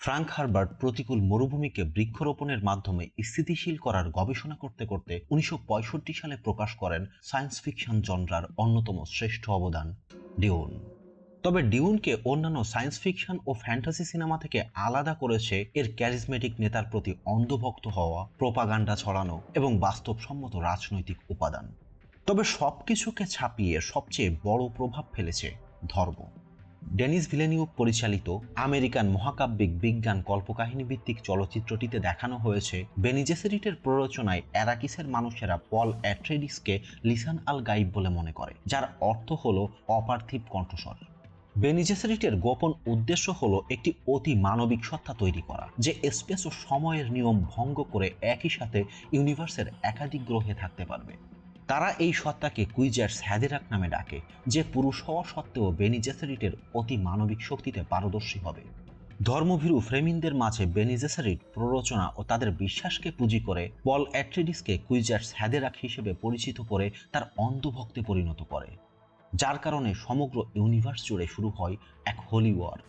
Frank Herbert প্রতিকূল মরুভূমিকে বৃক্ষরোপণের মাধ্যমে স্থিতিশীল করার গবেষণা করতে করতে উনিশশো পঁয়ষট্টি সালে প্রকাশ করেন সায়েন্স ফিকশন জনরার অন্যতম শ্রেষ্ঠ অবদান, ডিউন। তবে ডিউনকে অন্যান্য সায়েন্স ফিকশন ও ফ্যান্টাসি সিনেমা থেকে আলাদা করেছে এর ক্যারিজমেটিক নেতার প্রতি অন্ধভক্ত হওয়া, প্রোপাগান্ডা ছড়ানো এবং বাস্তবসম্মত রাজনৈতিক উপাদান। তবে সবকিছুকে ছাপিয়ে সবচেয়ে বড় প্রভাব ফেলেছে ধর্ম। ডেনিস ভিলেনিউ পরিচালিত আমেরিকান মহাকাব্যিক বিজ্ঞান কল্পকাহিনী ভিত্তিক চলচ্চিত্রটিতে দেখানো হয়েছে বেনিজেসেরিটের প্ররোচনায় অ্যারাকিসের মানুষেরা পল অ্যাট্রেডিসকে লিসান আল গাইব বলে মনে করে, যার অর্থ হল অপার্থিব কণ্ঠস্বর। বেনিজেসেরিটের গোপন উদ্দেশ্য হলো একটি অতি মানবিক সত্তা তৈরি করা, যে স্পেস ও সময়ের নিয়ম ভঙ্গ করে একই সাথে ইউনিভার্সের একাধিক গ্রহে থাকতে পারবে। তারা এই সত্তাকে কুইজার্স হ্যাদেরাক নামে ডাকে, যে পুরুষ হওয়া সত্ত্বেও বেনিজেসারিটের অতি মানবিক শক্তিতে পারদর্শী হবে। ধর্মভীরু ফ্রেমিনদের মাঝে বেনিজেসারিট প্ররোচনা ও তাদের বিশ্বাসকে পুঁজি করে পল অ্যাট্রেডিসকে কুইজার্স হ্যাদেরাক হিসেবে পরিচিত করে তার অন্ধভক্তে পরিণত করে, যার কারণে সমগ্র ইউনিভার্স জুড়ে শুরু হয় এক হোলি ওয়ার।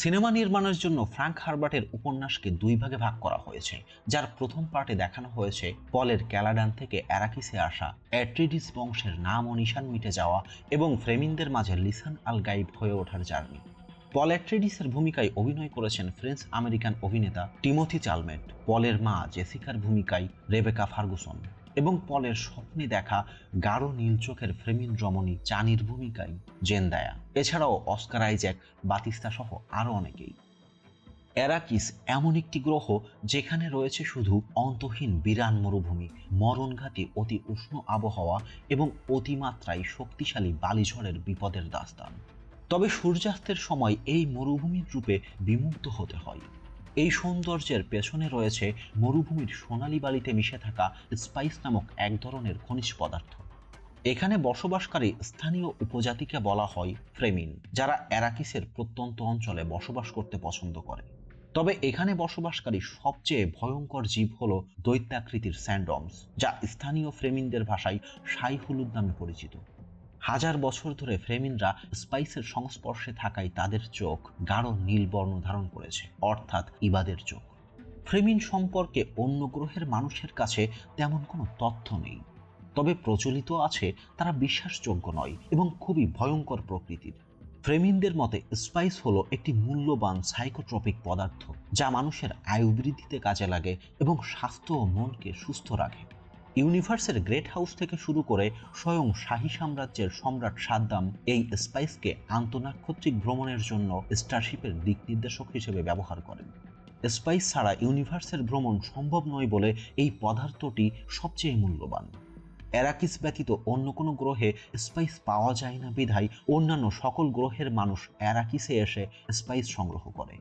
সিনেমা নির্মাণের জন্য ফ্রাঙ্ক হারবার্টের উপন্যাসকে দুই ভাগে ভাগ করা হয়েছে, যার প্রথম পার্টে দেখানো হয়েছে পলের ক্যালাডান থেকে অ্যারাকিসে আসা অ্যাট্রিডিস বংশের নাম ও নিশান মিটে যাওয়া এবং ফ্রেমিনদের মাঝে লিসান আল গাইব হয়ে ওঠার জার্নি। পল অ্যাট্রিডিসের ভূমিকায় অভিনয় করেছেন ফ্রেঞ্চ আমেরিকান অভিনেতা টিমোথি চালমেট, পলের মা জেসিকার ভূমিকায় রেবেকা ফার্গুসন। এবং পলের স্বপ্নে দেখা গাঢ় নীল চোখের ফ্রেমিন রমণী চানির ভূমিকায় জেনদায়া। এছাড়াও অস্কার আইজ্যাক, বাতিস্তা সহ আরও অনেকেই। অ্যারাকিস এমন একটি গ্রহ যেখানে রয়েছে শুধু অন্তহীন বিরান মরুভূমি, মরণঘাতী অতি উষ্ণ আবহাওয়া এবং অতিমাত্রায় শক্তিশালী বালিঝড়ের বিপদের দাস্তান তবে সূর্যাস্তের সময় এই মরুভূমির রূপে বিমুগ্ধ হতে হয়। এই সৌন্দর্যের পেছনে রয়েছে মরুভূমির সোনালি বালিতে মিশে থাকা স্পাইস নামক এক ধরনের খনিজ পদার্থ। এখানে বসবাসকারী স্থানীয় উপজাতিকে বলা হয় ফ্রেমিন, যারা অ্যারাকিসের প্রত্যন্ত অঞ্চলে বসবাস করতে পছন্দ করে। তবে এখানে বসবাসকারী সবচেয়ে ভয়ঙ্কর জীব হল দৈত্যাকৃতির স্যান্ডমস, যা স্থানীয় ফ্রেমিনদের ভাষায় সাই হলুদ নামে পরিচিত। হাজার বছর ধরে ফ্রেমিনরা স্পাইসের সংস্পর্শে থাকায় তাদের চোখ গাঢ় নীল বর্ণ ধারণ করেছে, অর্থাৎ ইবাদের চোখ। ফ্রেমিন সম্পর্কে অন্য গ্রহের মানুষের কাছে তেমন কোনো তথ্য নেই। তবে প্রচলিত আছে, তারা বিশ্বাসযোগ্য নয় এবং খুবই ভয়ঙ্কর প্রকৃতির। ফ্রেমিনদের মতে, স্পাইস হলো একটি মূল্যবান সাইকোট্রপিক পদার্থ, যা মানুষের আয়ু বৃদ্ধিতে কাজে লাগে এবং স্বাস্থ্য ও মনকে সুস্থ রাখে। ইউনিভার্সের গ্রেট হাউস থেকে শুরু করে স্বয়ং শাহী সাম্রাজ্যের সম্রাট সাদ্দাম এই স্পাইসকে আন্তনাক্ষত্রিক ভ্রমণের জন্য স্টারশিপের দিক নির্দেশক হিসেবে ব্যবহার করেন। স্পাইস ছাড়া ইউনিভার্সের ভ্রমণ সম্ভব নয় বলে এই পদার্থটি সবচেয়ে মূল্যবান। অ্যারাকিস ব্যতীত অন্য কোনো গ্রহে স্পাইস পাওয়া যায় না বিধায় অন্যান্য সকল গ্রহের মানুষ অ্যারাকিসে এসে স্পাইস সংগ্রহ করে।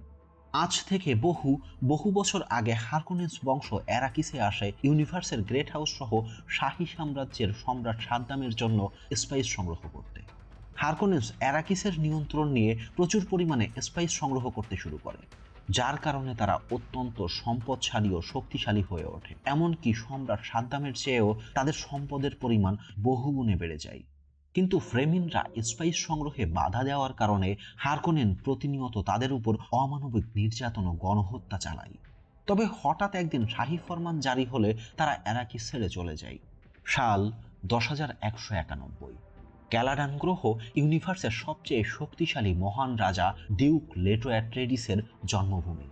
আজ থেকে বহু বহু বছর আগে হারকোনেস বংশ অ্যারাকিসে আসে ইউনিভার্সের গ্রেট হাউস সহ শাহী সাম্রাজ্যের সম্রাট সাদ্দামের জন্য স্পাইস সংগ্রহ করতে। হারকোনেস অ্যারাকিসের নিয়ন্ত্রণ নিয়ে প্রচুর পরিমাণে স্পাইস সংগ্রহ করতে শুরু করে, যার কারণে তারা অত্যন্ত সম্পদশালী ও শক্তিশালী হয়ে ওঠে। এমনকি সম্রাট সাদ্দামের চেয়েও তাদের সম্পদের পরিমাণ বহুগুণে বেড়ে যায়। কিন্তু ফ্রেমিনরা স্পাইস সংগ্রহে বাধা দেওয়ার কারণে হারকোনেন প্রতিনিয়ত তাদের উপর অমানবিক নির্যাতন ও গণহত্যা চালায়। তবে হঠাৎ একদিন শাহী ফরমান জারি হলে তারা এরাকি ছেড়ে চলে যায়। সাল দশ হাজার একশো একানব্বই। ক্যালাডান গ্রহ ইউনিভার্সের সবচেয়ে শক্তিশালী মহান রাজা ডিউক লেটো অ্যাট্রেডিসের জন্মভূমি।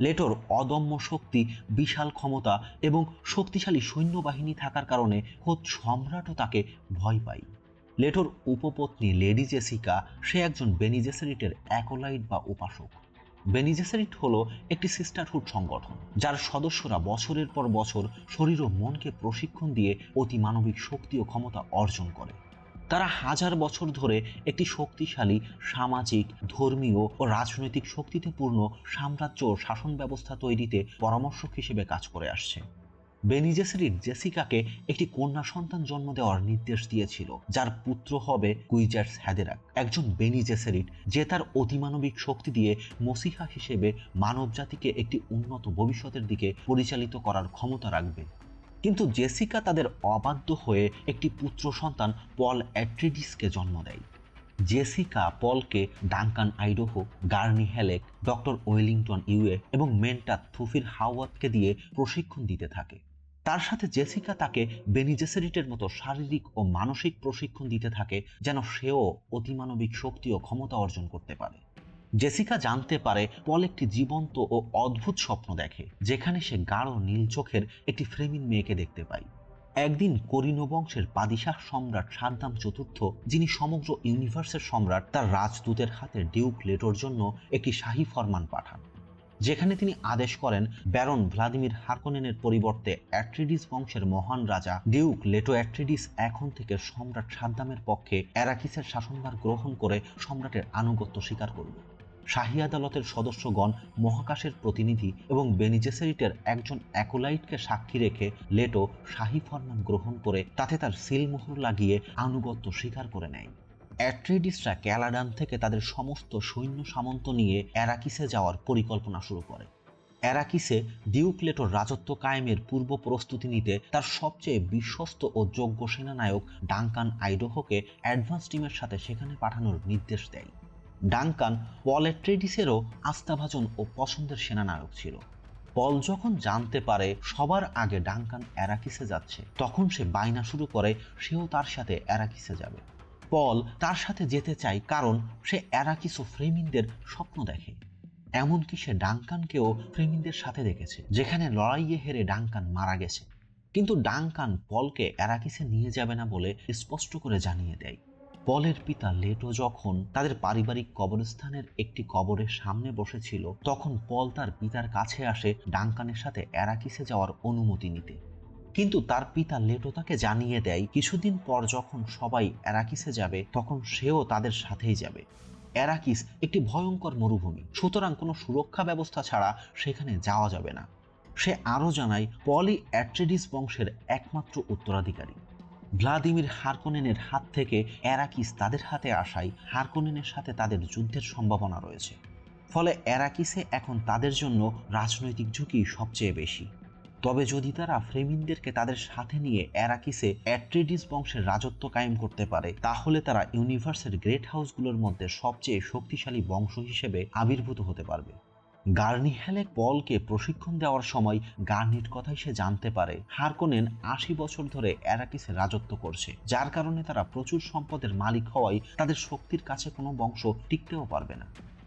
লেটোর অদম্য শক্তি, বিশাল ক্ষমতা এবং শক্তিশালী সৈন্যবাহিনী থাকার কারণে খোদ সম্রাটও তাকে ভয় পায়। লেটোর উপপত্নী লেডি জেসিকা, সে একজন বেনিজেসারিটের অ্যাকোলাইট বা উপাসক। বেনিজেসারিট হলো একটি সিস্টারহুড সংগঠন, যার সদস্যরা বছরের পর বছর শরীর ও মনকে প্রশিক্ষণ দিয়ে অতি মানবিক শক্তি ও ক্ষমতা অর্জন করে। তারা হাজার বছর ধরে একটি শক্তিশালী, সামাজিক, ধর্মীয় ও রাজনৈতিক শক্তিতে পূর্ণ সাম্রাজ্য ও শাসন ব্যবস্থা তৈরিতে পরামর্শক হিসেবে কাজ করে আসছে। বেনিজেসেরিট জেসিকাকে একটি কন্যা সন্তান জন্ম দেওয়ার নির্দেশ দিয়েছিল, যার পুত্র হবে কুইজার্স হ্যাদেরাক। একজন বেনিজেসেরিট যে তার অতিমানবিক শক্তি দিয়ে মসিহা হিসেবে মানব জাতিকে একটি উন্নত ভবিষ্যতের দিকে পরিচালিত করার ক্ষমতা রাখবে কিন্তু জেসিকা তাদের অবাধ্য হয়ে একটি পুত্র সন্তান পল অ্যাট্রিডিসকে জন্ম দেয়। জেসিকা পলকে Duncan, Idaho, Gurney Halleck, doctor Wellington Yueh এবং মেন্টা থুফির হাওয়াতকে দিয়ে প্রশিক্ষণ দিতে থাকে। তার সাথে জেসিকা তাকে বেনিজেসেরিটের মতো শারীরিক ও মানসিক প্রশিক্ষণ দিতে থাকে, যেন সেও অতিমানবিক শক্তি ও ক্ষমতা অর্জন করতে পারে। জেসিকা জানতে পারে পল একটি জীবন্ত ও অদ্ভুত স্বপ্ন দেখে, যেখানে সে গাঢ় নীল চোখের একটি ফ্রেমিন মেয়েকে দেখতে পায়। একদিন করিনো বংশের পাদিশাহ সম্রাট সাদ্দাম চতুর্থ, যিনি সমগ্র ইউনিভার্সের সম্রাট, তার রাজদূতের হাতে ডিউক লেটোর জন্য একটি শাহী ফরমান পাঠান। যেখানে তিনি আদেশ করেন ব্যারন ভ্লাদিমির হার্কোনেনের পরিবর্তে অ্যাট্রিডিস বংশের মহান রাজা ডিউক লেটো অ্যাট্রিডিস এখন থেকে সম্রাট সাদ্দামের পক্ষে অ্যারাকিসের শাসনভার গ্রহণ করে সম্রাটের আনুগত্য স্বীকার করবে। শাহী আদালতের সদস্যগণ, মহাকাশের প্রতিনিধি এবং বেনিজেসেরিটের একজন অ্যাকোলাইটকে সাক্ষী রেখে লেটো শাহী ফরমান গ্রহণ করে তাতে তার সিলমোহর লাগিয়ে আনুগত্য স্বীকার করে নেয়। অ্যাট্রিডিসরা ক্যালাডান থেকে তাদের সমস্ত সৈন্য সামন্ত নিয়ে অ্যারাকিসে যাওয়ার পরিকল্পনা শুরু করে। অ্যারাকিসে ডিউকলেটোর রাজত্ব কায়েমের পূর্ব প্রস্তুতি নিতে তার সবচেয়ে বিশ্বস্ত ও যোগ্য সেনানায়ক ডাঙ্কান আইডোহোকে অ্যাডভান্স টিমের সাথে সেখানে পাঠানোর নির্দেশ দেয়। ডাঙ্কান পল অ্যাট্রেডিসেরও আস্থাভাজন ও পছন্দের সেনানায়ক ছিল। পল যখন জানতে পারে সবার আগে ডাঙ্কান অ্যারাকিসে যাচ্ছে, তখন সে বায়না শুরু করে, সেও তার সাথে অ্যারাকিসে যাবে। পল তার সাথে যেতে চায় কারণ সে অ্যারাকিস ফ্রেমিনদের স্বপ্ন দেখে। এমনকি সে ডাঙ্কানকেও ফ্রেমিনদের সাথে দেখেছে, যেখানে লড়াইয়ে হেরে ডাঙ্কান মারা গেছে। কিন্তু ডাঙ্কান পলকে অ্যারাকিসে নিয়ে যাবে না বলে স্পষ্ট করে জানিয়ে দেয়। পলের পিতা লেটো যখন তাদের পারিবারিক কবরস্থানের একটি কবরের সামনে বসেছিল, তখন পল তার পিতার কাছে আসে ডাঙ্কানের সাথে অ্যারাকিসে যাওয়ার অনুমতি নিতে। কিন্তু তার পিতা লেটো তাকে জানিয়ে দেয়, কিছুদিন পর যখন সবাই অ্যারাকিসে যাবে, তখন সেও তাদের সাথেই যাবে। অ্যারাকিস একটি ভয়ঙ্কর মরুভূমি। সুতরাং কোনো সুরক্ষা ব্যবস্থা ছাড়া সেখানে যাওয়া যাবে না। সে আরও জানায়, পলি অ্যাট্রেডিস বংশের একমাত্র উত্তরাধিকারী। ভ্লাদিমির হারকোনেনের হাত থেকে অ্যারাকিস তাদের হাতে আসায়, হারকোনেনের সাথে তাদের যুদ্ধের সম্ভাবনা রয়েছে। ফলে অ্যারাকিসে এখন তাদের জন্য রাজনৈতিক ঝুঁকি সবচেয়ে বেশি। তবে যদি তারা ফ্রেমিনদেরকে তাদের সাথে নিয়ে অ্যারাকিসে অ্যাট্রেডিস বংশের রাজত্ব কায়েম করতে পারে, তাহলে তারা ইউনিভার্সের গ্রেট হাউসগুলোর মধ্যে সবচেয়ে শক্তিশালী বংশ হিসেবে আবির্ভূত হতে পারবে। গার্নি হ্যালেক পলকে প্রশিক্ষণ দেওয়ার সময় গার্নির কথাই সে জানতে পারে। হারকোনেন আশি বছর ধরে অ্যারাকিসে রাজত্ব করছে, যার কারণে তারা প্রচুর সম্পদের মালিক হওয়ায় তাদের শক্তির কাছে কোনো বংশ টিকতেও পারবে না।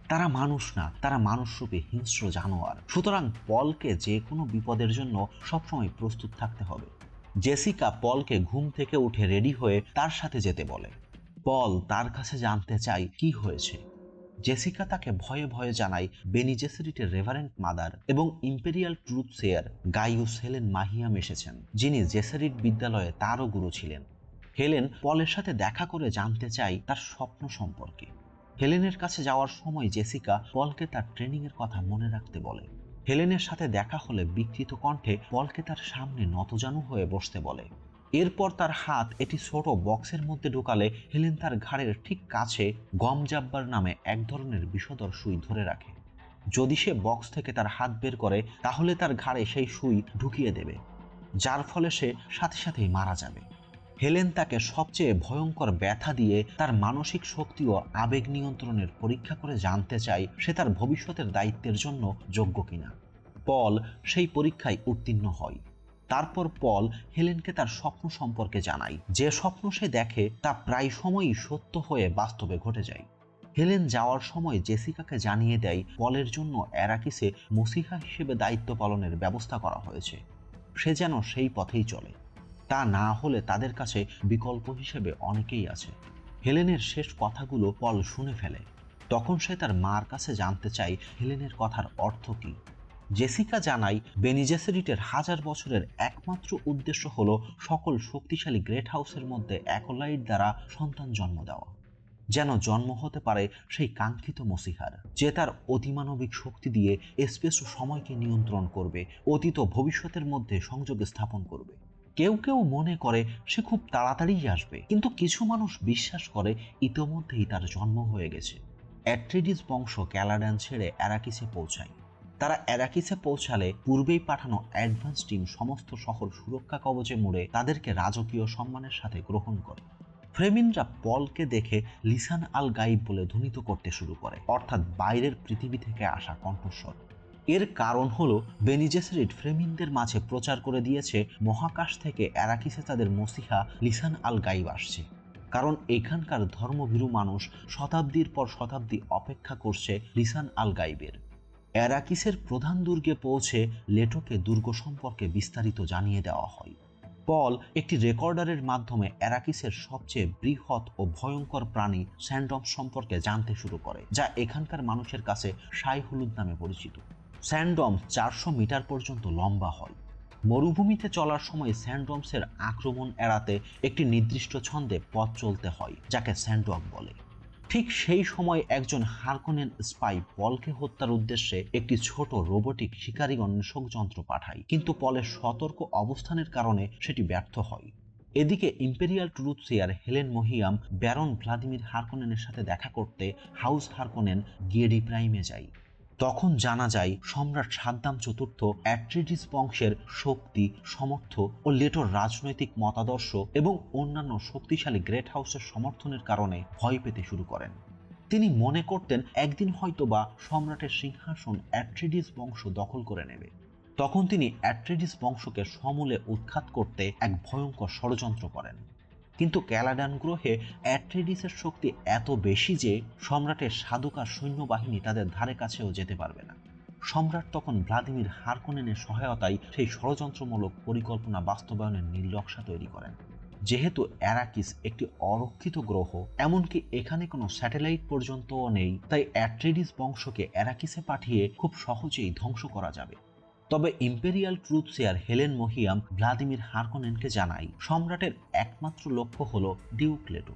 তারা মানুষ না, তারা মানুষরূপে হিংস্র জানোয়ার। সুতরাং পলকে যে কোনো বিপদের জন্য সবসময় প্রস্তুত থাকতে হবে। জেসিকা পলকে ঘুম থেকে উঠে রেডি হয়ে তার সাথে যেতে বলে। পল তার কাছে জানতে চায় কি হয়েছে। জেসিকা তাকে ভয়ে ভয়ে জানায়, বেনি জেসেরিটের রেভারেন্ট মাদার এবং imperial truthsayer Gaius Helen Mohiam এসেছেন, যিনি জেসেরিট বিদ্যালয়ে তারও গুরু ছিলেন। হেলেন পলের সাথে দেখা করে জানতে চায় তার স্বপ্ন সম্পর্কে। হেলেনের কাছে যাওয়ার সময় জেসিকা পলকে তার ট্রেনিংয়ের কথা মনে রাখতে বলে। হেলেনের সাথে দেখা হলে বিকৃত কণ্ঠে পলকে তার সামনে নতজানু হয়ে বসতে বলে। এরপর তার হাত এটি ছোট বক্সের মধ্যে ঢোকালে হেলেন তার ঘাড়ের ঠিক কাছে গম জাব্বার নামে এক ধরনের বিষধর সুই ধরে রাখে। যদি সে বক্স থেকে তার হাত বের করে, তাহলে তার ঘাড়ে সেই সুই ঢুকিয়ে দেবে, যার ফলে সে সাথে সাথেই মারা যাবে। হেলেন তাকে সবচেয়ে ভয়ঙ্কর ব্যথা দিয়ে তার মানসিক শক্তি ও আবেগ নিয়ন্ত্রণের পরীক্ষা করে জানতে চায় সে তার ভবিষ্যতের দায়িত্বের জন্য যোগ্য কিনা। পল সেই পরীক্ষায় উত্তীর্ণ হয়। তারপর পল হেলেনকে তার স্বপ্ন সম্পর্কে জানায়। যে স্বপ্ন সে দেখে তা প্রায় সময়ই সত্য হয়ে বাস্তবে ঘটে যায়। হেলেন যাওয়ার সময় জেসিকাকে জানিয়ে দেয় পলের জন্য অ্যারাকিসে মসিহা হিসেবে দায়িত্ব পালনের ব্যবস্থা করা হয়েছে। সে যেন সেই পথেই চলে। তা না হলে তাদের কাছে বিকল্প হিসেবে অনেকেই আছে। হেলেনের শেষ কথাগুলো পল শুনে ফেলে। তখন সে তার মার কাছে জানতে চায় হেলেনের কথার অর্থ কী। জেসিকা জানায়, বেনিজেসেরিটের হাজার বছরের একমাত্র উদ্দেশ্য হল সকল শক্তিশালী গ্রেট হাউসের মধ্যে অ্যাকোলাইট দ্বারা সন্তান জন্ম দেওয়া। যেন জন্ম হতে পারে সেই কাঙ্ক্ষিত মসিহার, যে তার অতিমানবিক শক্তি দিয়ে স্পেস ও সময়কে নিয়ন্ত্রণ করবে, অতীত ভবিষ্যতের মধ্যে সংযোগ স্থাপন করবে। কেউ কেউ মনে করে সে খুব তাড়াতাড়িই আসবে। কিন্তু কিছু মানুষ বিশ্বাস করে ইতোমধ্যেই তার জন্ম হয়ে গেছে। অ্যাট্রিডিস বংশ ক্যালাডান ছেড়ে অ্যারাকিসে পৌঁছায়। তারা অ্যারাকিসে পৌঁছালে পূর্বেই পাঠানো অ্যাডভান্স টিম সমস্ত শহর সুরক্ষা কবচে মুড়ে তাদেরকে রাজকীয় সম্মানের সাথে গ্রহণ করে। ফ্রেমিনরা পলকে দেখে লিসান আল গাইব বলে ধ্বনিত করতে শুরু করে, অর্থাৎ বাইরের পৃথিবী থেকে আসা কণ্ঠস্বর। এর কারণ হলো বেনিজেসরিট ফ্রেমিনদের মাঝে প্রচার করে দিয়েছে মহাকাশ থেকে অ্যারাকিসে তাদের মসিহা লিসান আল গাইব আসছে। কারণ এখানকার ধর্মভীরু মানুষ শতাব্দীর পর শতাব্দী অপেক্ষা করছে লিসান আল গাইবের অ্যারাকিসের প্রধান দুর্গে পৌঁছে লেটোকে দুর্গ সম্পর্কে বিস্তারিত জানিয়ে দেওয়া হয়। পল একটি রেকর্ডারের মাধ্যমে অ্যারাকিসের সবচেয়ে বৃহৎ ও ভয়ঙ্কর প্রাণী স্যান্ডম সম্পর্কে জানতে শুরু করে, যা এখানকার মানুষের কাছে সাই হলুদ নামে পরিচিত। স্যান্ডম চারশো মিটার পর্যন্ত লম্বা হয়। মরুভূমিতে চলার সময় স্যান্ডমসের আক্রমণ এড়াতে একটি নির্দিষ্ট ছন্দে পথ চলতে হয়, যাকে স্যান্ডক বলে। ঠিক সেই সময় একজন হারকোনেন স্পাই পলকে হত্যার উদ্দেশ্যে একটি ছোট রোবোটিক শিকারী অন্বেষক যন্ত্র পাঠায়, কিন্তু পলের সতর্ক অবস্থানের কারণে সেটি ব্যর্থ হয়। এদিকে imperial truthsayer Helen Mohiam baron Vladimir হারকোনেনের সাথে দেখা করতে হাউস হারকোনেন গিয়েডি প্রাইমে যায়। তখন জানা যায়, সম্রাট সাদ্দাম চতুর্থ অ্যাট্রিডিস বংশের শক্তি, সমর্থ ও লেটোর রাজনৈতিক মতাদর্শ এবং অন্যান্য শক্তিশালী গ্রেট হাউসের সমর্থনের কারণে ভয় পেতে শুরু করেন। তিনি মনে করতেন, একদিন হয়তোবা সম্রাটের সিংহাসন অ্যাট্রিডিস বংশ দখল করে নেবে। তখন তিনি অ্যাট্রিডিস বংশকে সমূলে উৎখাত করতে এক ভয়ঙ্কর ষড়যন্ত্র করেন। কিন্তু ক্যালাডান গ্রহে অ্যাট্রেডিসের শক্তি এত বেশি যে সম্রাটের সাধুকার সৈন্যবাহিনী তাদের ধারে কাছেও যেতে পারবে না। সম্রাট তখন ভ্লাদিমির হারকোনেনের সহায়তায় সেই ষড়যন্ত্রমূলক পরিকল্পনা বাস্তবায়নের নীলনকশা তৈরি করেন। যেহেতু অ্যারাকিস একটি অরক্ষিত গ্রহ, এমনকি এখানে কোনো স্যাটেলাইট পর্যন্তও নেই, তাই অ্যাট্রেডিস বংশকে অ্যারাকিসে পাঠিয়ে খুব সহজেই ধ্বংস করা যাবে। তবে imperial truthsayer Helen Mohiam Vladimir হারকোনেনকে জানায়, সম্রাটের একমাত্র লক্ষ্য হল ডিউক্লেটো।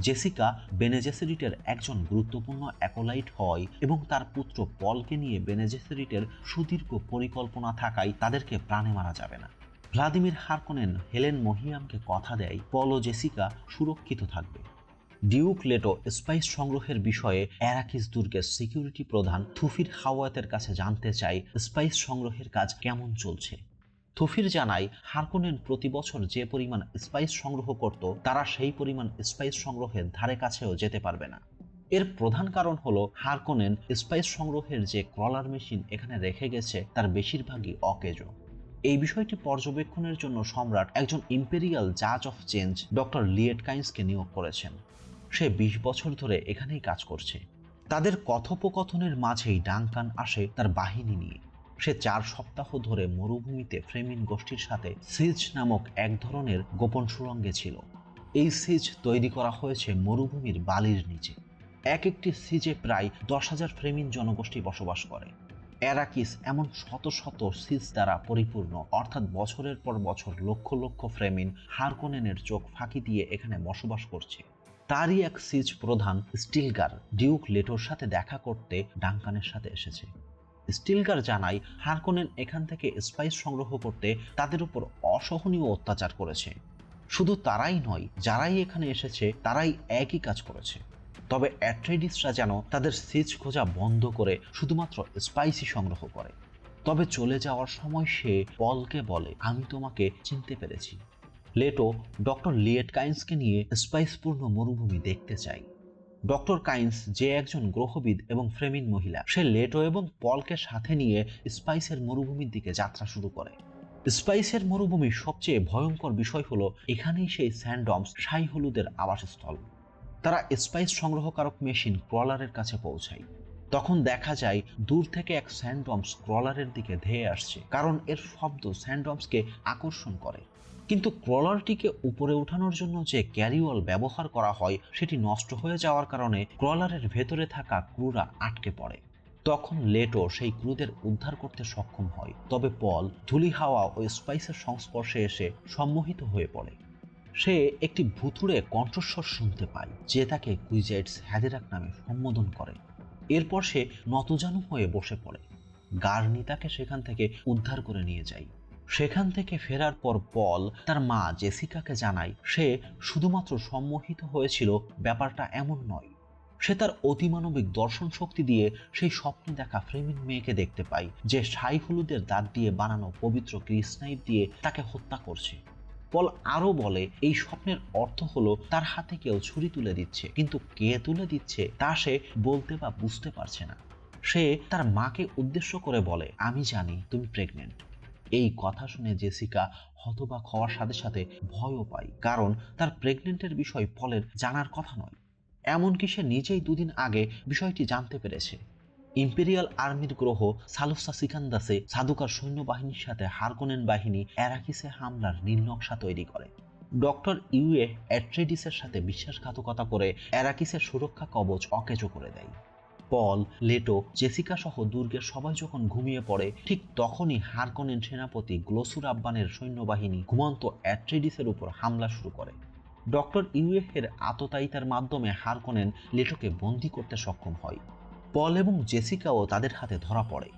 জেসিকা বেনেজেসেরিটের একজন গুরুত্বপূর্ণ অ্যাকোলাইট হয় এবং তার পুত্র পলকে নিয়ে বেনেজেসেরিটের সুদীর্ঘ পরিকল্পনা থাকায় তাদেরকে প্রাণে মারা যাবে না। ভ্লাদিমির হারকোনেন হেলেন মহিয়ামকে কথা দেয় পল ও জেসিকা সুরক্ষিত থাকবে। ডিউক লেটো স্পাইস সংগ্রহের বিষয়ে অ্যারাকিস দুর্গের সিকিউরিটি প্রধান থুফির হাওয়াতের কাছে জানতে চাই স্পাইস সংগ্রহের কাজ কেমন চলছে। থুফির জানায় হারকোনেন প্রতি বছর যে পরিমাণ স্পাইস সংগ্রহ করত, তারা সেই পরিমাণ স্পাইস সংগ্রহের ধারে কাছেও যেতে পারবে না। এর প্রধান কারণ হলো হারকোনেন স্পাইস সংগ্রহের যে ক্রলার মেশিন এখানে রেখে গেছে, তার বেশিরভাগই অকেজো। এই বিষয়টি পর্যবেক্ষণের জন্য সম্রাট একজন ইম্পেরিয়াল জাজ অফ চেঞ্জ ডক্টর লিয়েট কাইন্সকে নিয়োগ করেছেন। সে বিশ বছর ধরে এখানেই কাজ করছে। তাদের কথোপকথনের মাঝেই ডাঙ্কান আসে তার বাহিনী নিয়ে। সে চার সপ্তাহ ধরে মরুভূমিতে ফ্রেমিন গোষ্ঠীর সাথে সিজ নামক এক ধরনের গোপন সুরঙ্গে ছিল। এই সিজ তৈরি করা হয়েছে মরুভূমির বালির নিচে। এক একটি সিজে প্রায় দশ হাজার ফ্রেমিন জনগোষ্ঠী বসবাস করে। অ্যারাকিস এমন শত শত সিজ দ্বারা পরিপূর্ণ, অর্থাৎ বছরের পর বছর লক্ষ লক্ষ ফ্রেমিন হারকোনেনের চোখ ফাঁকি দিয়ে এখানে বসবাস করছে। তারই এক সিজ প্রধান স্টিলগার ডিউক লেটোর সাথে দেখা করতে ডাঙ্কানের সাথে এসেছে। স্টিলগার জানায় হারকোনেন এখান থেকে স্পাইস সংগ্রহ করতে তাদের উপর অসহনীয় অত্যাচার করেছে। শুধু তারাই নয়, যারাই এখানে এসেছে, তারাই একই কাজ করেছে। তবে অ্যাট্রেডিসরা যেন তাদের সিজ খোঁজা বন্ধ করে শুধুমাত্র স্পাইসি সংগ্রহ করে। তবে চলে যাওয়ার সময় সে পলকে বলে, আমি তোমাকে চিনতে পেরেছি। লেটো ডক্টর লিয়েট কাইন্সকে নিয়ে স্পাইসপূর্ণ মরুভূমি দেখতে চাই ডক্টর কাইন্স যে একজন গ্রহবিদ এবং ফ্রেমিন মহিলা, সে লেটো এবং পলকে সাথে নিয়ে স্পাইসের মরুভূমির দিকে যাত্রা শুরু করে। স্পাইসের মরুভূমির সবচেয়ে ভয়ঙ্কর বিষয় হলো, এখানেই সেই স্যান্ডমস সাই হলুদের আবাসস্থল। তারা স্পাইস সংগ্রহকারক মেশিন ক্রলারের কাছে পৌঁছায়। তখন দেখা যায়, দূর থেকে এক স্যান্ডমস ক্রলারের দিকে ধেয়ে আসছে, কারণ এর শব্দ স্যান্ডমসকে আকর্ষণ করে। কিন্তু ক্রলারটিকে উপরে ওঠানোর জন্য যে ক্যারিওয়াল ব্যবহার করা হয়, সেটি নষ্ট হয়ে যাওয়ার কারণে ক্রলারের ভেতরে থাকা ক্রুরা আটকে পড়ে। তখন লেটো সেই ক্রুদের উদ্ধার করতে সক্ষম হয়, তবে পল ধুলি হাওয়া ও স্পাইসের সংস্পর্শে এসে সম্মোহিত হয়ে পড়ে। সে একটি ভুতুড়ে কণ্ঠস্বর শুনতে পায়, যে তাকে কুইজেটস হ্যাদেরাক নামে সম্বোধন করে। এরপর সে নতজানু হয়ে বসে পড়ে। গার্নি তাকে সেখান থেকে উদ্ধার করে নিয়ে যায়। সেখান থেকে ফেরার পর পল তার মা জেসিকাকে জানায়, সে শুধুমাত্র সম্মোহিত হয়েছিল, ব্যাপারটা এমন নয়। সে তার অতিমানবিক দর্শন শক্তি দিয়ে সেই স্বপ্নে দেখা ফ্রেমিন মেয়েকে দেখতে পায়, যে সাই হলুদের দাঁত দিয়ে বানানো পবিত্র ক্রিসনাইপ দিয়ে তাকে হত্যা করছে। পল আরও বলে, এই স্বপ্নের অর্থ হলো, তার হাতে কেউ ছুরি তুলে দিচ্ছে, কিন্তু কে তুলে দিচ্ছে তা সে বলতে বা বুঝতে পারছে না। সে তার মাকে উদ্দেশ্য করে বলে, আমি জানি তুমি প্রেগনেন্ট এই কথা শুনে জেসিকা হতবাক হওয়ার সাথে সাথে ভয়ও পায়, কারণ তার প্রেগনেন্টের বিষয় পলের জানার কথা নয়। এমনকি সে নিজেই দুদিন আগে বিষয়টি জানতে পেরেছে। ইম্পেরিয়াল আর্মির গ্রহ সালুসা সিকান্দাসে সাদুকার সৈন্যবাহিনীর সাথে হারকোনেন বাহিনী অ্যারাকিসে হামলার নীলনকশা তৈরি করে। ডক্টর ইউএ অ্যাট্রেডিসের সাথে বিশ্বাসঘাতকতা করে অ্যারাকিসের সুরক্ষা কবচ অকেজো করে দেয়। পল, লেটো, জেসিকা সহ দুর্গের সবাই যখন ঘুমিয়ে পড়ে, ঠিক তখনই হারকোনেন সেনাপতি গ্লোসুর আব্বানের সৈন্যবাহিনী ঘুমন্ত অ্যাট্রেডিসের উপর হামলা শুরু করে। ডক্টর ইউএফের আততায়িতার মাধ্যমে হারকোনেন লেটোকে বন্দি করতে সক্ষম হয়। পল এবং জেসিকাও তাদের হাতে ধরা পড়ে।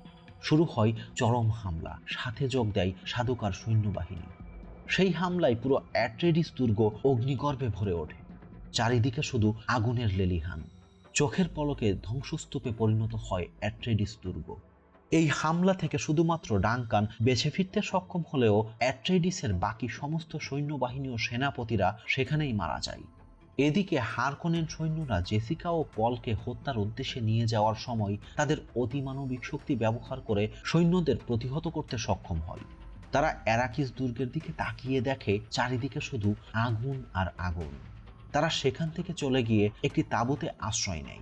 শুরু হয় চরম হামলা, সাথে যোগ দেয় সাধুকার সৈন্যবাহিনী। সেই হামলায় পুরো অ্যাট্রেডিস দুর্গ অগ্নিগর্ভে ভরে ওঠে। চারিদিকে শুধু আগুনের লেলিহান। চোখের পলকে ধ্বংসস্তূপে পরিণত হয় অ্যাট্রেডিস দুর্গ। এই হামলা থেকে শুধুমাত্র ডাঙ্কান বেছে ফিরতে সক্ষম হলেও অ্যাট্রেডিসের বাকি সমস্ত সৈন্যবাহিনী ও সেনাপতিরা সেখানেই মারা যায়। এদিকে হারকোনেন সৈন্যরা জেসিকা ও পলকে হত্যার উদ্দেশ্যে নিয়ে যাওয়ার সময় তাদের অতিমানবিক শক্তি ব্যবহার করে সৈন্যদের প্রতিহত করতে সক্ষম হয়। তারা অ্যারাকিস দুর্গের দিকে তাকিয়ে দেখে, চারিদিকে শুধু আগুন আর আগুন। তারা সেখান থেকে চলে গিয়ে একটি তাঁবুতে আশ্রয় নেয়।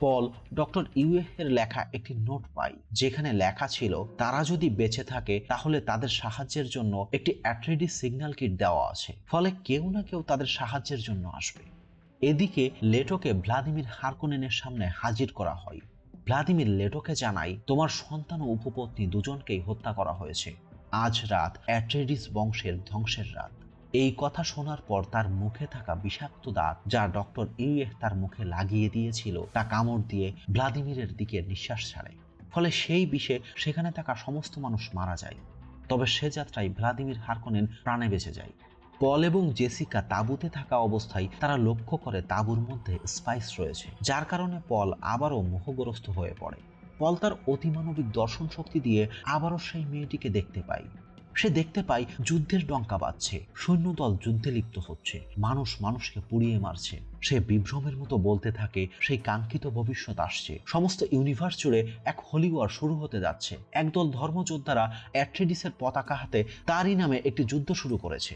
পল, ডক্টর ইউএফ এর লেখা একটি নোট পায়, যেখানে লেখা ছিল, তারা যদি বেঁচে থাকে, তাহলে তাদের সাহায্যের জন্য একটি অ্যাট্রেডিস সিগন্যাল কিট দেওয়া আছে। ফলে কেউ না কেউ তাদের সাহায্যের জন্য আসবে। এদিকে লেটোকে ভ্লাদিমির হারকোনেনের সামনে হাজির করা হয়। ভ্লাদিমির লেটোকে জানায়, তোমার সন্তান ও উপপত্নী দুজনকেই হত্যা করা হয়েছে। আজ রাত অ্যাট্রেডিস বংশের ধ্বংসের রাত। এই কথা শোনার পর তার মুখে থাকা বিষাক্ত দাঁত যা ডক্টর ইউএফ তার মুখে লাগিয়ে দিয়েছিল, তা কামড় দিয়ে ভ্লাদিমিরের দিকে নিঃশ্বাস ছাড়ে। ফলে সেই বিষে সেখানে থাকা সমস্ত মানুষ মারা যায়। তবে সে যাত্রায় ভ্লাদিমির হারকোনেন প্রাণে বেঁচে যায়। পল এবং জেসিকা তাঁবুতে থাকা অবস্থায় তারা লক্ষ্য করে তাঁবুর মধ্যে স্পাইস রয়েছে, যার কারণে পল আবারও মোহগ্রস্ত হয়ে পড়ে। পল তার অতিমানবিক দর্শন শক্তি দিয়ে আবারও সেই মেয়েটিকে দেখতে পায়। সে দেখতে পায় যুদ্ধের ডঙ্কা বাজছে, সৈন্যদল যুদ্ধে লিপ্ত হচ্ছে, মানুষ মানুষকে পুড়িয়ে মারছে। সে বিভ্রমের মতো বলতে থাকে, সেই কাঙ্ক্ষিত ভবিষ্যৎ আসছে। সমস্ত ইউনিভার্স জুড়ে এক হলিওয়ার শুরু হতে যাচ্ছে। একদল ধর্মযোদ্ধারা অ্যাট্রেডিসের পতাকা হাতে তারই নামে একটি যুদ্ধ শুরু করেছে।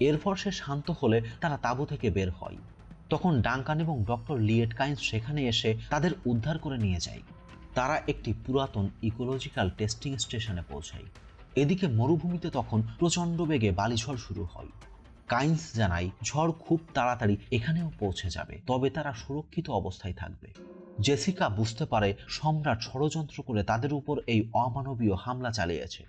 এরপর সে শান্ত হলে তারা তাঁবু থেকে বের হয়। তখন ডাঙ্কান এবং ডক্টর লিয়েট কাইন্স সেখানে এসে তাদের উদ্ধার করে নিয়ে যায়। তারা একটি পুরাতন ইকোলজিক্যাল টেস্টিং স্টেশনে পৌঁছায়। এদিকে মরুভূমিতে তখন প্রচণ্ড বেগে বালিঝড় শুরু হয়। কাইন্স জানায়, ঝড় খুব তাড়াতাড়ি এখানেও পৌঁছে যাবে, তবে তারা সুরক্ষিত অবস্থায় থাকবে। জেসিকা বুঝতে পারে, সম্রাট ষড়যন্ত্র করে তাদের উপর এই অমানবীয় হামলা চালিয়েছে।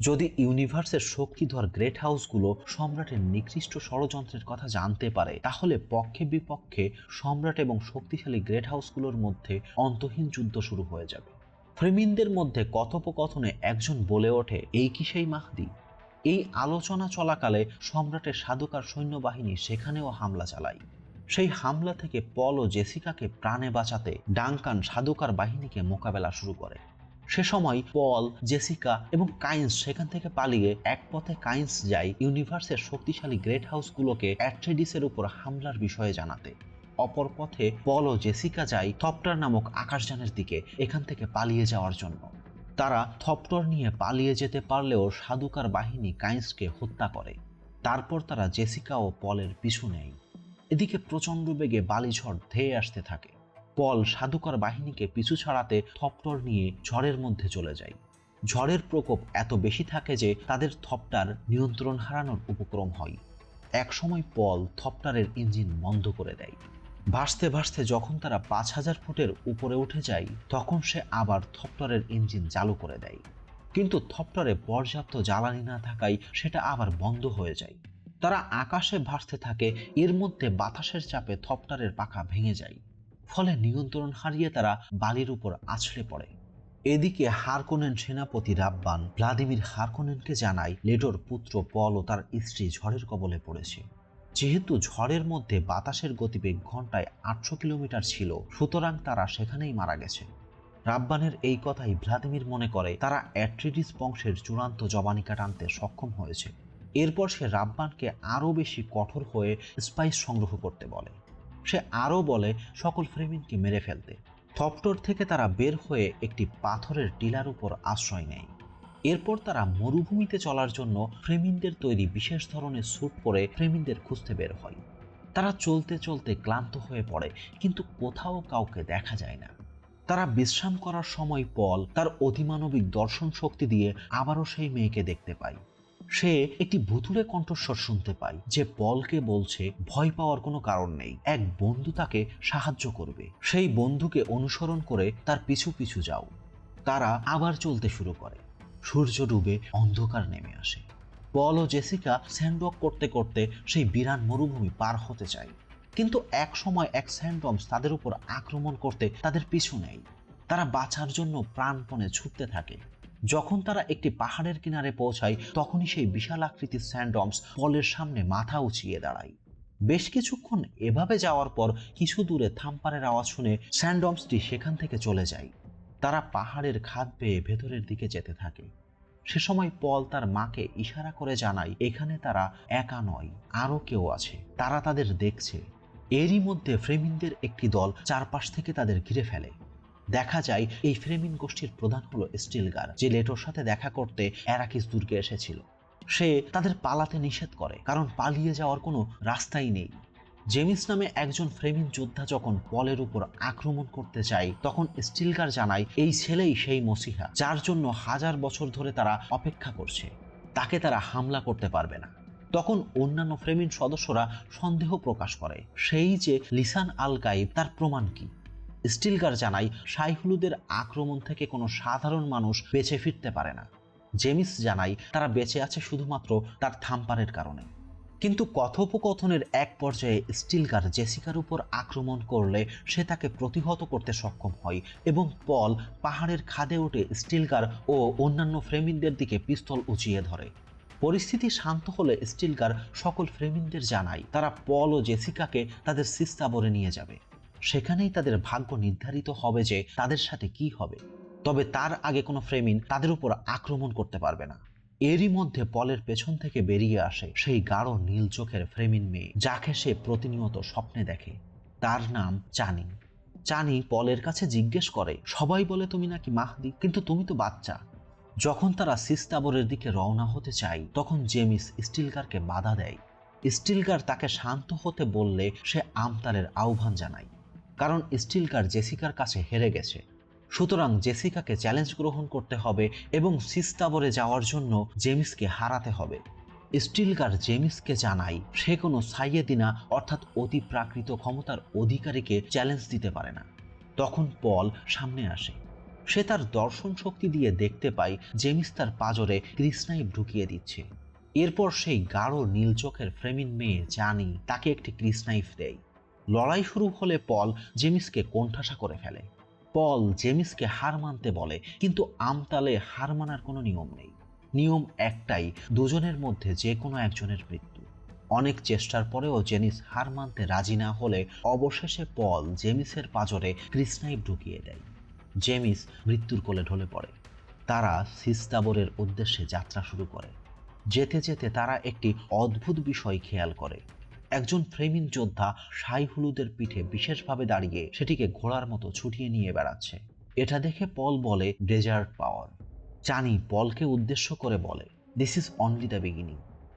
যদি ইউনিভার্সের শক্তিধর গ্রেট হাউসগুলো সম্রাটের নিকৃষ্ট ষড়যন্ত্রের কথা জানতে পারে, তাহলে পক্ষে বিপক্ষে সম্রাট এবং শক্তিশালী গ্রেট হাউসগুলোর মধ্যে অন্তহীন যুদ্ধ শুরু হয়ে যাবে। ফ্রেমিনদের মধ্যে কথোপকথনে একজন বলে ওঠে, এই কি সেই মাহদি? এই আলোচনা চলাকালে সম্রাটের সাধুকার সৈন্যবাহিনী সেখানেও হামলা চালায়। সেই হামলা থেকে পল ও জেসিকাকে প্রাণে বাঁচাতে ডাঙ্কান সাধুকার বাহিনীকে মোকাবেলা শুরু করে। সে সময় পল, জেসিকা এবং কাইন্স সেখান থেকে পালিয়ে এক পথে কাইন্স যায় ইউনিভার্সের শক্তিশালী গ্রেট হাউসগুলোকে অ্যাট্রেডিসের উপর হামলার বিষয়ে জানাতে। অপর পথে পল ও জেসিকা যায় থপটার নামক আকাশযানের দিকে এখান থেকে পালিয়ে যাওয়ার জন্য। তারা থপটর নিয়ে পালিয়ে যেতে পারলেও সাধুকার বাহিনী কাইন্সকে হত্যা করে। তারপর তারা জেসিকা ও পলের পিছু নেয়। এদিকে প্রচণ্ড বেগে বালিঝড় ধেয়ে আসতে থাকে। পল সাধুকার বাহিনীকে পিছু ছাড়াতে থপটর নিয়ে ঝড়ের মধ্যে চলে যায়। ঝড়ের প্রকোপ এত বেশি থাকে যে তাদের থপটার নিয়ন্ত্রণ হারানোর উপক্রম হয়। একসময় পল থপটারের ইঞ্জিন বন্ধ করে দেয়। ভাসতে ভাসতে যখন তারা পাঁচ হাজার ফুটের উপরে উঠে যায়, তখন সে আবার থপটারের ইঞ্জিন চালু করে দেয়। কিন্তু থপটারে পর্যাপ্ত জ্বালানি না থাকায় সেটা আবার বন্ধ হয়ে যায়। তারা আকাশে ভাসতে থাকে, এর মধ্যে বাতাসের চাপে থপটারের পাখা ভেঙে যায়। ফলে নিয়ন্ত্রণ হারিয়ে তারা বালির উপর আছড়ে পড়ে। এদিকে হারকোনেন সেনাপতি রাব্বান ভ্লাদিমির হারকোনেনকে জানায়, লেটোর পুত্র পল ও তার স্ত্রী ঝড়ের কবলে পড়েছে। যেহেতু ঝড়ের মধ্যে বাতাসের গতিবেগ ঘন্টায় আটশো কিলোমিটার ছিল, সুতরাং তারা সেখানেই মারা গেছে। রাব্বানের এই কথাই ভ্লাদিমির মনে করে, তারা অ্যাট্রিডিস বংশের চূড়ান্ত জবানিকা টানতে সক্ষম হয়েছে। এরপর সে রাব্বানকে আরও বেশি কঠোর হয়ে স্পাইস সংগ্রহ করতে বলে। সে আরও বলে, সকল ফ্রেমিনকে মেরে ফেলতে। থপটর থেকে তারা বের হয়ে একটি পাথরের টিলার উপর আশ্রয় নেয়। এরপর তারা মরুভূমিতে চলার জন্য ফ্রেমিনদের তৈরি বিশেষ ধরনের স্যুট পরে ফ্রেমিনদের খুঁজতে বের হয়। তারা চলতে চলতে ক্লান্ত হয়ে পড়ে, কিন্তু কোথাও কাউকে দেখা যায় না। তারা বিশ্রাম করার সময় পল, তার অতিমানবিক দর্শন শক্তি দিয়ে আবারও সেই মেয়েকে দেখতে পায়। সে একটি ভুতুড়ে কণ্ঠস্বর শুনতে পায়, যে পলকে বলছে, ভয় পাওয়ার কোনো কারণ নেই। এক বন্ধু তাকে সাহায্য করবে। সেই বন্ধুকে অনুসরণ করে তার পিছু পিছু যাও। তারা আবার চলতে শুরু করে। সূর্য ডুবে অন্ধকার নেমে আসে। পল ও জেসিকা স্যান্ডওয়াক করতে করতে সেই বিরান মরুভূমি পার হতে চায়। কিন্তু এক সময় এক স্যান্ডবমস তাদের উপর আক্রমণ করতে তাদের পিছু নেয়। তারা বাঁচার জন্য প্রাণপণে ছুটতে থাকে। যখন তারা একটি পাহাড়ের কিনারে পৌঁছায়, তখনই সেই বিশাল আকৃতির স্যান্ডমস পলের সামনে মাথা উঁচিয়ে দাঁড়ায়। বেশ কিছুক্ষণ এভাবে যাওয়ার পর কিছু দূরে থাম্পারের আওয়াজ শুনে স্যান্ডমসটি সেখান থেকে চলে যায়। তারা পাহাড়ের খাদ পেয়ে ভেতরের দিকে যেতে থাকে। সে সময় পল তার মাকে ইশারা করে জানায়, এখানে তারা একা নয়, আরও কেউ আছে। তারা তাদের দেখছে। এরই মধ্যে ফ্রেমিনদের একটি দল চারপাশ থেকে তাদের ঘিরে ফেলে। দেখা যায়, এই ফ্রেমিন গোষ্ঠীর প্রধান হলো স্টিলগার, যে লেটোর সাথে দেখা করতে অ্যারাকিস দুর্গে এসেছিল। সে তাদের পালাতে নিষেধ করে, কারণ পালিয়ে যাওয়ার কোনো রাস্তাই নেই। জেমিস নামে একজন ফ্রেমিন যোদ্ধা যখন পলের উপর আক্রমণ করতে চায় তখন স্টিলগার জানায়, এই ছেলেই সেই মসিহা, যার জন্য হাজার বছর ধরে তারা অপেক্ষা করছে। তাকে তারা হামলা করতে পারবে না। তখন অন্যান্য ফ্রেমিন সদস্যরা সন্দেহ প্রকাশ করে, সেই যে লিসান আল গাইব তার প্রমাণ কি? স্টিলকার জানায়, শাইহুলুদের আক্রমণ থেকে কোনো সাধারণ মানুষ বেঁচে ফিরতে পারে না। জেমিস জানায়, তারা বেঁচে আছে শুধুমাত্র তার থাম্পারের কারণে। কিন্তু কথোপকথনের এক পর্যায়ে স্টিলগার জেসিকার উপর আক্রমণ করলে সে তাকে প্রতিহত করতে সক্ষম হয় এবং পল পাহাড়ের খাদে উঠে স্টিলগার ও অন্যান্য ফ্রেমিনদের দিকে পিস্তল উঁচিয়ে ধরে। পরিস্থিতি শান্ত হলে স্টিলগার সকল ফ্রেমিনদের জানায়, তারা পল ও জেসিকাকে তাদের সিস্তাবরে নিয়ে যাবে। সেখানেই তাদের ভাগ্য নির্ধারিত হবে যে তাদের সাথে কি হবে। তবে তার আগে কোনো ফ্রেমিন তাদের উপর আক্রমণ করতে পারবে না। এরই মধ্যে পলের পেছন থেকে বেরিয়ে আসে সেই গাঢ় নীল চোখের ফ্রেমিন মেয়ে, যাকে সে প্রতিনিয়ত স্বপ্নে দেখে। তার নাম চানি। চানি পলের কাছে জিজ্ঞেস করে, সবাই বলে তুমি নাকি মাহদি, কিন্তু তুমি তো বাচ্চা। যখন তারা সিস্তাবরের দিকে রওনা হতে চায় তখন জেমিস স্টিলকারকে বাধা দেয়। স্টিলকার তাকে শান্ত হতে বললে সে আমতালের আহ্বান জানায়। কারণ স্টিলকার জেসিকার কাছে হেরে গেছে। সুতরাং জেসিকাকে চ্যালেঞ্জ গ্রহণ করতে হবে এবং সিস্তাবরে যাওয়ার জন্য জেমিসকে হারাতে হবে। স্টিলগার জেমিসকে জানায়, সে কোনো সাইয়েদিনা অর্থাৎ অতি প্রাকৃত ক্ষমতার অধিকারীকে চ্যালেঞ্জ দিতে পারে না। তখন পল সামনে আসে। সে তার দর্শন শক্তি দিয়ে দেখতে পায়, জেমিস তার পাজরে কৃষ্ণাই ঢুকিয়ে দিচ্ছে। এরপর সেই গাঢ় নীল চোখের ফ্রেমিন মেয়ে জানি তাকে একটি কৃষ্ণাইফ দেয়। লড়াই শুরু হলে পল জেমিসকে কোণঠাসা করে ফেলে। পল জেমিসকে হার মানতে বলে, কিন্তু আমতালে হার মানার কোনো নিয়ম নেই। নিয়ম একটাই, দুজনের মধ্যে যে কোনো একজনের মৃত্যু। অনেক চেষ্টার পরেও জেনিস হার মানতে রাজি না হলে অবশেষে পল জেমিসের পাজরে কৃষ্ণাইপ ঢুকিয়ে দেয়। জেমিস মৃত্যুর কোলে ঢলে পড়ে। তারা সিস্তাবরের উদ্দেশ্যে যাত্রা শুরু করে। যেতে যেতে তারা একটি অদ্ভুত বিষয় খেয়াল করে। একজন ফ্রেমিন যোদ্ধা সাই হলুদের পিঠে বিশেষভাবে দাঁড়িয়ে সেটিকে ঘোড়ার মতো ছুটিয়ে নিয়ে বেড়াচ্ছে। এটা দেখে পল বলে ডেজার্ট পাওয়ার জানি, পলকে উদ্দেশ্য করে বলে। This is only the beginning